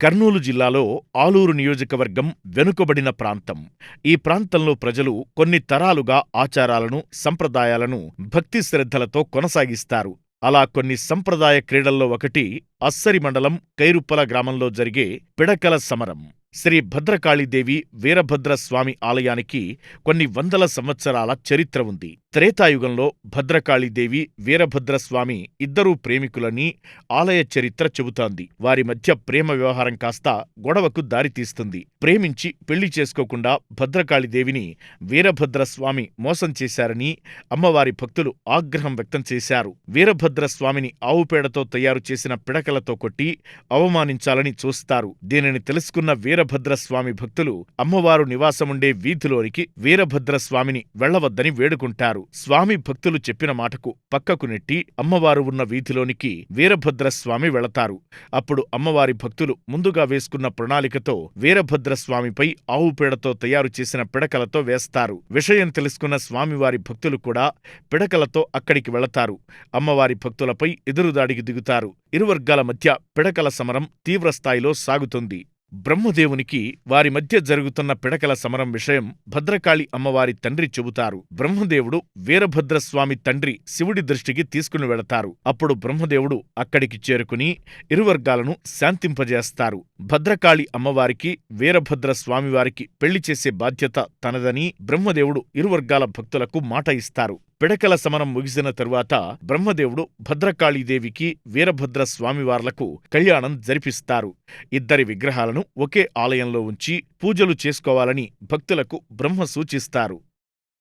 కర్నూలు జిల్లాలో ఆలూరు నియోజకవర్గం వెనుకబడిన ప్రాంతం. ఈ ప్రాంతంలో ప్రజలు కొన్ని తరాలుగా ఆచారాలను, సంప్రదాయాలను భక్తి శ్రద్ధలతో కొనసాగిస్తారు. అలా కొన్ని సంప్రదాయ క్రీడల్లో ఒకటి అస్సరి మండలం కైరుప్పల గ్రామంలో జరిగే పిడకల సమరం. శ్రీ భద్రకాళీదేవి వీరభద్ర స్వామి ఆలయానికి కొన్ని వందల సంవత్సరాల చరిత్ర ఉంది. త్రేతాయుగంలో భద్రకాళీదేవి వీరభద్రస్వామి ఇద్దరూ ప్రేమికులని ఆలయ చరిత్ర చెబుతాంది వారి మధ్య ప్రేమ వ్యవహారం కాస్త గొడవకు దారితీస్తుంది. ప్రేమించి పెళ్ళి చేసుకోకుండా భద్రకాళీదేవిని వీరభద్రస్వామి మోసం చేశారని అమ్మవారి భక్తులు ఆగ్రహం వ్యక్తం చేశారు. వీరభద్రస్వామిని ఆవుపేడతో తయారు చేసిన పిడకలతో కొట్టి అవమానించాలని చూస్తారు. దీనిని తెలుసుకున్న వీరభద్రస్వామి భక్తులు అమ్మవారు నివాసముండే వీధిలోనికి వీరభద్ర స్వామిని వెళ్ళవద్దని వేడుకుంటారు. స్వామి భక్తులు చెప్పిన మాటకు పక్కకు నెట్టి అమ్మవారు ఉన్న వీధిలోనికి వీరభద్రస్వామి వెళతారు. అప్పుడు అమ్మవారి భక్తులు ముందుగా వేసుకున్న ప్రణాళికతో వీరభద్రస్వామిపై ఆవుపేడతో తయారు చేసిన పిడకలతో వేస్తారు. విషయం తెలుసుకున్న స్వామివారి భక్తులు కూడా పిడకలతో అక్కడికి వెళతారు. అమ్మవారి భక్తులపై ఎదురుదాడికి దిగుతారు. ఇరువర్గాల మధ్య పిడకల సమరం తీవ్రస్థాయిలో సాగుతుంది. బ్రహ్మదేవునికి వారి మధ్య జరుగుతున్న పిడకల సమరం విషయం భద్రకాళి అమ్మవారి తండ్రి చెబుతారు. బ్రహ్మదేవుడు వీరభద్రస్వామి తండ్రి శివుడి దృష్టికి తీసుకుని వెళతారు. అప్పుడు బ్రహ్మదేవుడు అక్కడికి చేరుకుని ఇరువర్గాలను శాంతింపజేస్తారు. భద్రకాళి అమ్మవారికి వీరభద్ర స్వామివారికి పెళ్ళి చేసే బాధ్యత తనదని బ్రహ్మదేవుడు ఇరువర్గాల భక్తులకు మాట ఇస్తారు. పిడకల సమరం ముగిసిన తరువాత బ్రహ్మదేవుడు భద్రకాళీదేవికి వీరభద్ర స్వామివార్లకు కళ్యాణం జరిపిస్తారు. ఇద్దరి విగ్రహాలను ఒకే ఆలయంలో ఉంచి పూజలు చేసుకోవాలని భక్తులకు బ్రహ్మ సూచిస్తారు.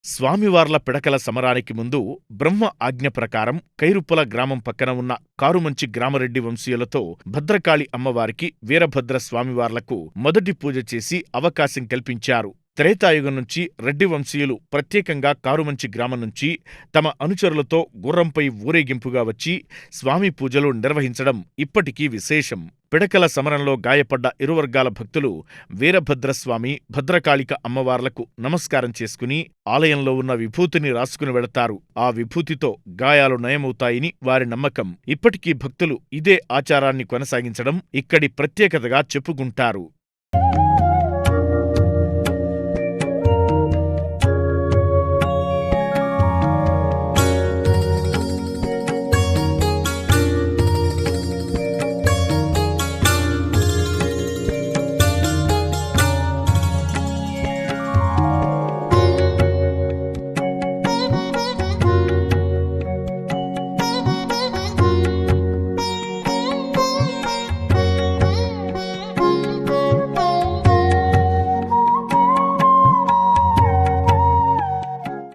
స్వామివార్ల పిడకల సమరానికి ముందు బ్రహ్మ ఆజ్ఞ ప్రకారం కైరుప్పల గ్రామం పక్కన ఉన్న కారుమంచి గ్రామరెడ్డి వంశీయులతో భద్రకాళి అమ్మవారికి వీరభద్ర స్వామివార్లకు మొదటి పూజ చేసి అవకాశం కల్పించారు. త్రేతాయుగం నుంచి రెడ్డి వంశీయులు ప్రత్యేకంగా కారుమంచి గ్రామం నుంచి తమ అనుచరులతో గుర్రంపై ఊరేగింపుగా వచ్చి స్వామి పూజలు నిర్వహించడం ఇప్పటికీ విశేషం. పిడకల సమరంలో గాయపడ్డ ఇరువర్గాల భక్తులు వీరభద్రస్వామి, భద్రకాళిక అమ్మవార్లకు నమస్కారం చేసుకుని ఆలయంలో ఉన్న విభూతిని రాసుకుని వెళతారు. ఆ విభూతితో గాయాలు నయమవుతాయని వారి నమ్మకం. ఇప్పటికీ భక్తులు ఇదే ఆచారాన్ని కొనసాగించడం ఇక్కడి ప్రత్యేకతగా చెప్పుకుంటారు.